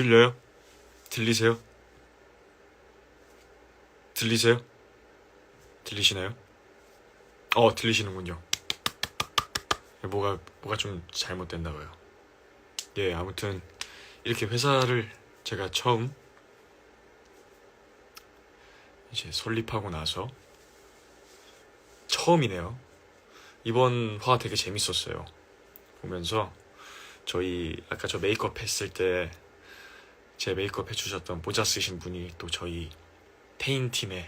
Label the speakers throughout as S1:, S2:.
S1: 들려요? 들리세요? 들리세요? 들리시나요? 어, 들리시는군요. 뭐가, 뭐가 좀 잘못됐나 봐요. 예, 아무튼, 이렇게 회사를 제가 처음 이제 설립하고 나서 처음이네요. 이번 화 되게 재밌었어요. 보면서 저희 아까 저 메이크업 했을 때 제 메이크업 해주셨던 모자 쓰신 분이 또 저희 페인 팀의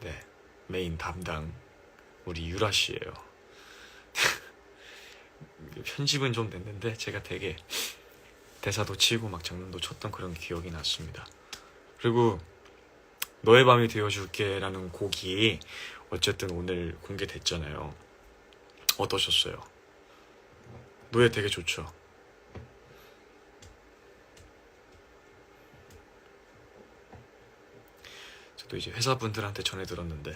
S1: 네, 메인 담당 우리 유라 씨예요. 편집은 좀 됐는데 제가 되게 대사도 치고 막 장난도 쳤던 그런 기억이 났습니다. 그리고 너의 밤이 되어줄게라는 곡이 어쨌든 오늘 공개됐잖아요. 어떠셨어요? 노래 되게 좋죠. 저도 이제 회사분들한테 전해 들었는데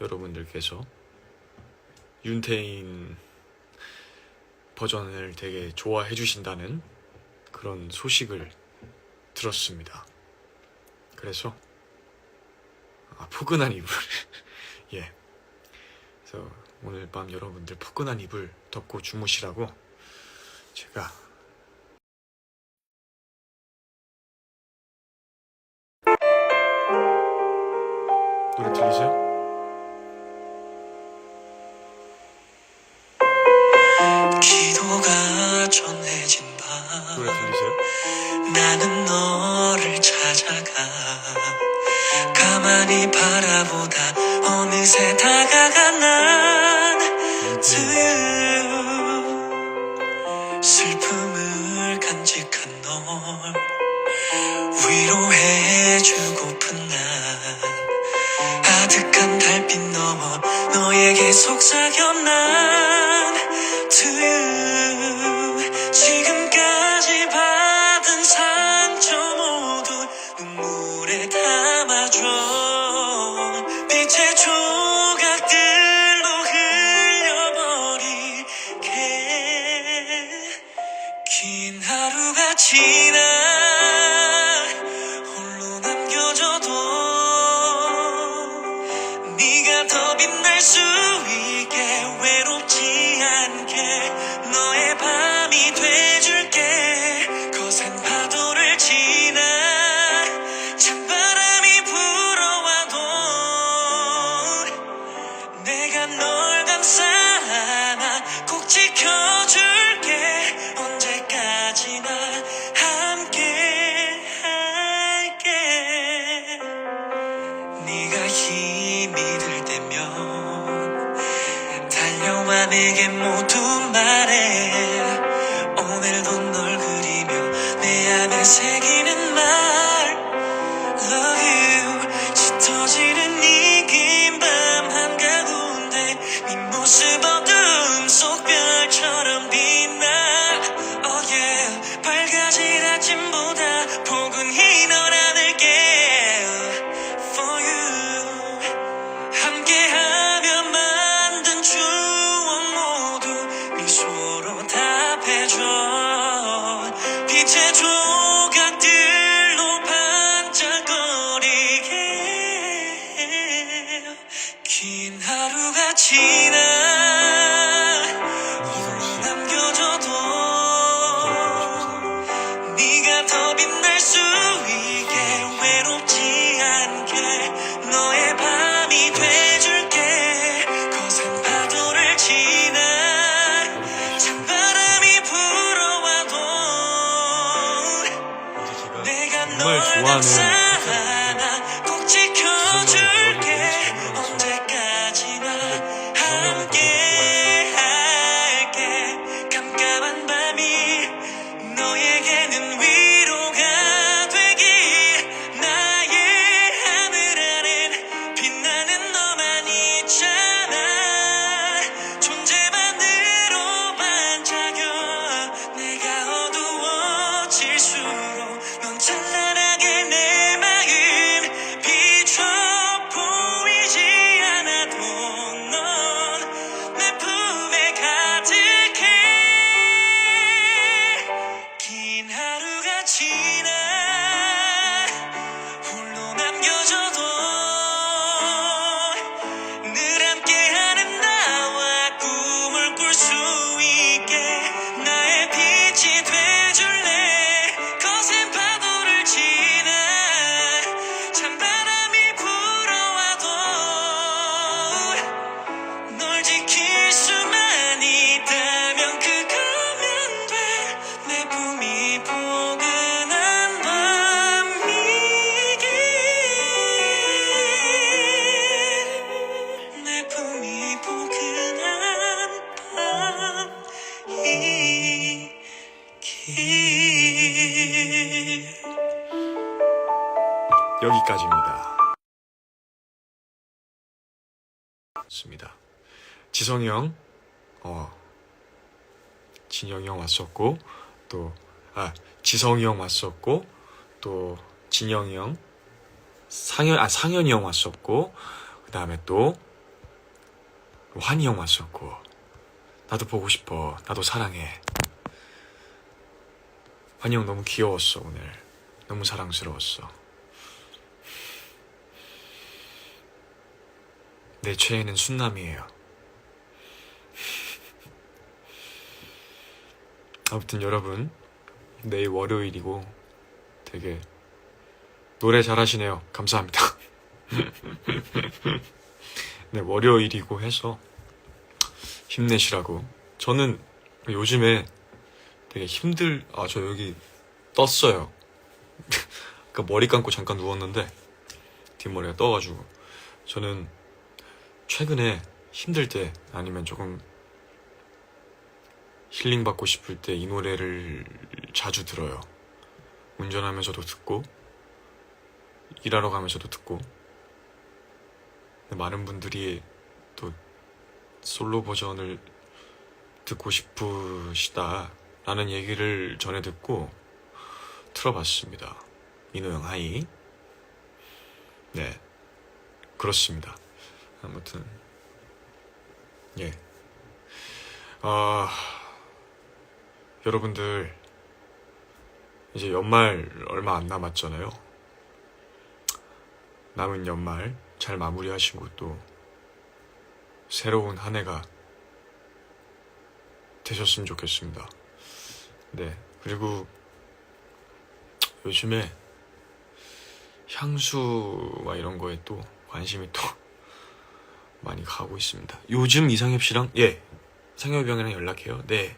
S1: 여러분들께서 윤태인 버전을 되게 좋아해 주신다는 그런 소식을 들었습니다. 그래서 아, 포근한 이불 예. 그래서 오늘 밤 여러분들 포근한 이불 덮고 주무시라고 제가 노래 들리세요?
S2: 기도가 전해진 밤
S1: 노래 들리세요?
S2: 나는 너를 찾아가 가만히 바 모두 말해. 오늘도 널 그리며 내 안에 새기는 말 네가
S1: 여기까지입니다. 좋습니다. 지성이 형, 어, 진영이 형 왔었고, 또, 아, 지성이 형 왔었고, 또, 진영이 형, 상현, 아, 상현이 형 왔었고, 그 다음에 또, 환희 형 왔었고, 나도 보고 싶어. 나도 사랑해. 환희 형 너무 귀여웠어, 오늘. 너무 사랑스러웠어. 내 최애는 순남이에요. 아무튼 여러분, 내일 월요일이고 되게 노래 잘하시네요. 감사합니다. 네, 월요일이고 해서 힘내시라고. 저는 요즘에 되게 힘들, 아, 저 여기 떴어요. 그 머리 감고 잠깐 누웠는데 뒷머리가 떠가지고 저는 최근에 힘들 때 아니면 조금 힐링 받고 싶을 때 이 노래를 자주 들어요. 운전하면서도 듣고 일하러 가면서도 듣고 많은 분들이 또 솔로 버전을 듣고 싶으시다 라는 얘기를 전해 듣고 틀어봤습니다. 민호 형 하이. 네. 그렇습니다. 아무튼, 예. 아, 여러분들, 이제 연말 얼마 안 남았잖아요. 남은 연말 잘 마무리하시고 또 새로운 한 해가 되셨으면 좋겠습니다. 네. 그리고 요즘에 향수 와 이런 거에 또 관심이 또 많이 가고 있습니다. 요즘 이상엽 씨랑 예 상엽이 형이랑 연락해요. 네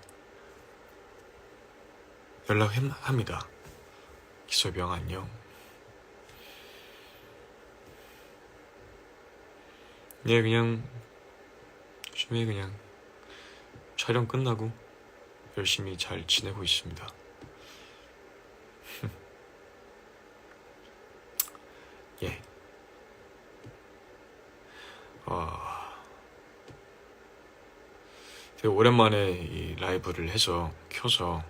S1: 연락합니다. 기섭이 형 안녕. 예 그냥 요즘에 그냥 촬영 끝나고 열심히 잘 지내고 있습니다. 되게 오랜만에 이 라이브를 해서 켜서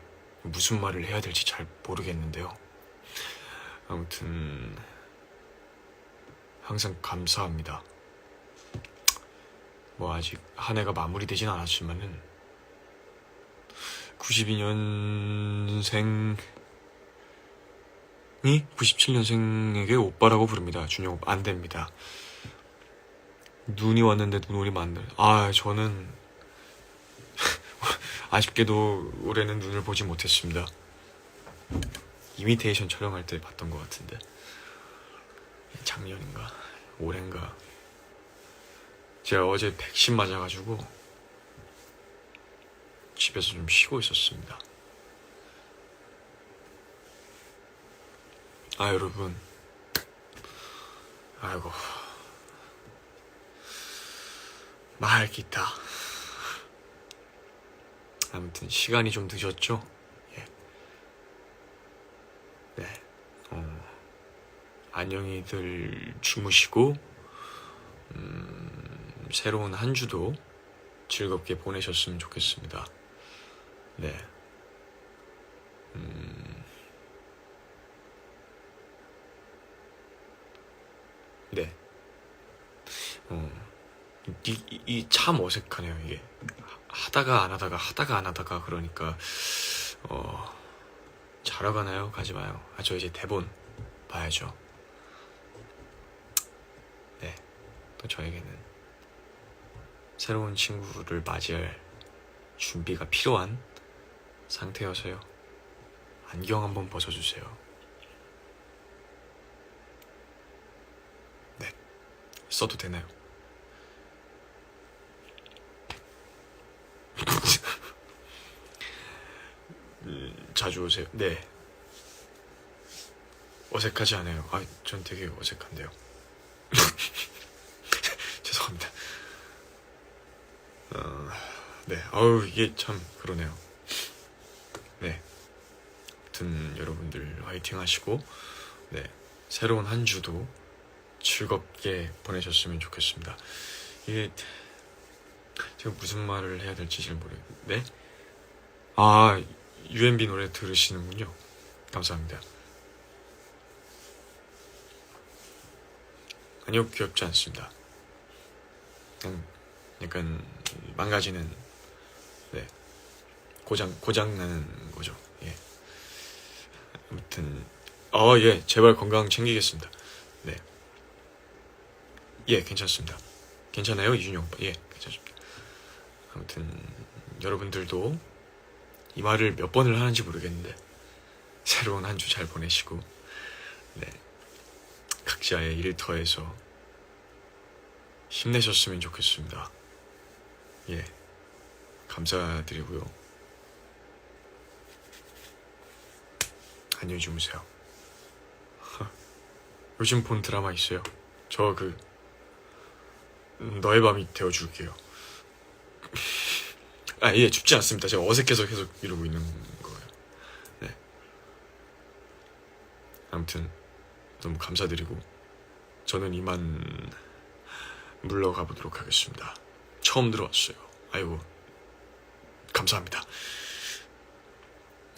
S1: 무슨 말을 해야 될지 잘 모르겠는데요. 아무튼 항상 감사합니다. 뭐 아직 한 해가 마무리되진 않았지만은 92년생이 97년생에게 오빠라고 부릅니다. 준영 오빠 안 됩니다. 눈이 왔는데 눈오리 맞네. 아 저는 아쉽게도 올해는 눈을 보지 못했습니다. 이미테이션 촬영할 때 봤던 것 같은데. 작년인가? 올해인가? 제가 어제 백신 맞아가지고 집에서 좀 쉬고 있었습니다. 아 여러분. 아이고. 말 기타 아무튼 시간이 좀 늦었죠? 예. 네. 어, 안녕히들 주무시고 음, 새로운 한 주도 즐겁게 보내셨으면 좋겠습니다. 네. 음, 네. 어, 이참 어색하네요, 이게. 하다가 안 하다가 하다가 안 하다가 그러니까 어 자러 가나요? 가지 마요. 아 저 이제 대본 봐야죠. 네, 또 저에게는 새로운 친구를 맞이할 준비가 필요한 상태여서요. 안경 한번 벗어주세요. 네, 써도 되나요? 음, 자주 오세요. 네. 어색하지 않아요. 아, 전 되게 어색한데요. 죄송합니다. 어, 네. 아우, 이게 참 그러네요. 네. 아무튼 여러분들 화이팅 하시고, 네. 새로운 한 주도 즐겁게 보내셨으면 좋겠습니다. 이게 제가 무슨 말을 해야 될지 잘 모르겠는데 아 UMB 노래 들으시는군요. 감사합니다. 아니요 귀엽지 않습니다. 그냥 약간 망가지는 네 고장 고장 나는 거죠. 예. 아무튼 어 예 제발 건강 챙기겠습니다. 네. 예 괜찮습니다. 괜찮아요 이준영 오빠 예 괜찮습니다. 아무튼 여러분들도 이 말을 몇 번을 하는지 모르겠는데 새로운 한 주 잘 보내시고 네 각자의 일터에서 힘내셨으면 좋겠습니다. 예 감사드리고요. 안녕히 주무세요. 요즘 본 드라마 있어요. 저 그 너의 밤이 되어줄게요. 아, 예, 춥지 않습니다. 제가 어색해서 계속 이러고 있는 거예요. 네. 아무튼 너무 감사드리고 저는 이만 물러가 보도록 하겠습니다. 처음 들어왔어요. 아이고 감사합니다.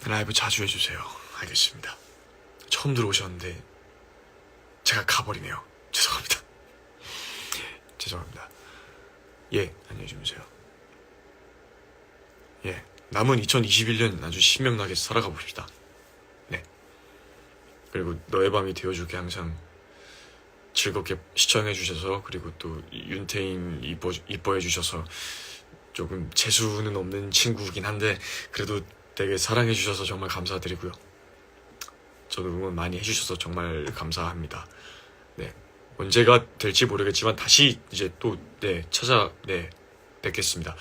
S1: 라이브 자주 해주세요. 알겠습니다. 처음 들어오셨는데 제가 가버리네요. 죄송합니다. 죄송합니다. 예, 안녕히 주무세요. 예, 남은 2021년 아주 신명나게 살아가 봅시다. 네. 그리고 너의 밤이 되어줄게 항상 즐겁게 시청해 주셔서 그리고 또 윤태인 이뻐 이뻐해 주셔서 조금 재수는 없는 친구긴 한데 그래도 되게 사랑해 주셔서 정말 감사드리고요. 저도 응원 많이 해주셔서 정말 감사합니다. 네. 언제가 될지 모르겠지만 다시 이제 또 네, 찾아 네, 뵙겠습니다.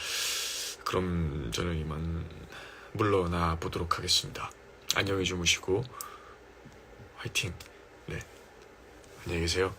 S1: 그럼 저는 이만 물러나 보도록 하겠습니다. 안녕히 주무시고 화이팅. 네. 안녕히 계세요.